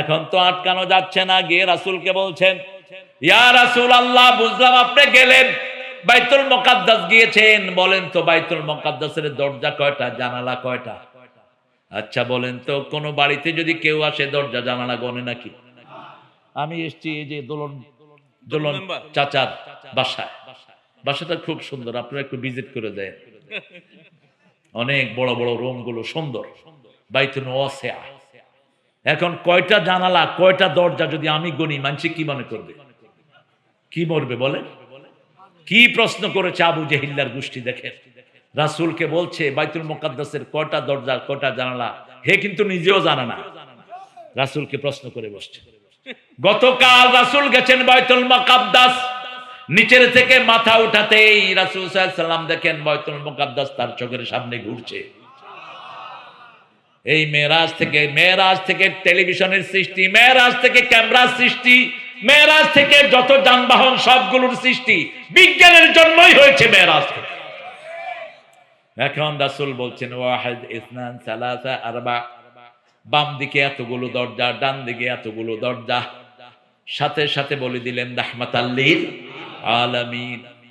এখন তো আটকানো যাচ্ছে না গিয়ে রাসূলকে বলছেন ইয়া রাসূল আল্লাহ বুঝলাম আপনি গেলেন বাইতুল মুকাদ্দাস গিয়েছেন। বলেন তো বাইতুল মুকাদ্দাসের দরজা কয়টা জানালা কয়টা? আচ্ছা বলেন তো কোন বাড়িতে যদি কেউ আসে দরজা জানালা গনে নাকি? আমি এসছি এই যে দোলন দোলন চাচার বাসায়। বাসাটা খুব সুন্দর আপনারা একটু ভিজিট করে দেন। অনেক বড় বড় রুমগুলো সুন্দর। বাইতুন ওয়াসিআ এখন কয়টা জানালা, কয়টা দরজা যদি আমি গণি মানছি কি মনে করবে? কি মরবে বলে কি প্রশ্ন করেছে আবু জেহিল্লার গোষ্ঠী দেখেন। রাসূলকে বলছে, বাইতুল মুকাদ্দাসের কয়টা দরজা, কয়টা জানালা? হে কিন্তু নিজেও জানে না। রাসূলকে প্রশ্ন করে বসছে। গতকাল রাসূল গেছেন বাইতুল মুকাদ্দাস। নিচের থেকে মাথা উঠাতেই রাসূল সাল্লাম দেখেন বাইতুল মুকাদ্দাস তার চোখের সামনে ঘুরছে। এই মেরাজ থেকে মেরাজ থেকে টেলিভিশনের সৃষ্টি মেরাজ থেকে ক্যামেরার সৃষ্টি মেরাজ থেকে যত যানবাহন সবগুলোর সৃষ্টি, বিজ্ঞানের জন্যই হয়েছে মেরাজ থেকে। এখন রাসূল বলছেন, ওয়াহিদ ইসনান সালাসা আরবা, বাম দিকে এতগুলো দরজা, ডান দিকে এতগুলো দরজা। সাথে সাথে বলে দিলেন রাহমাতাল্লিল আলামিন।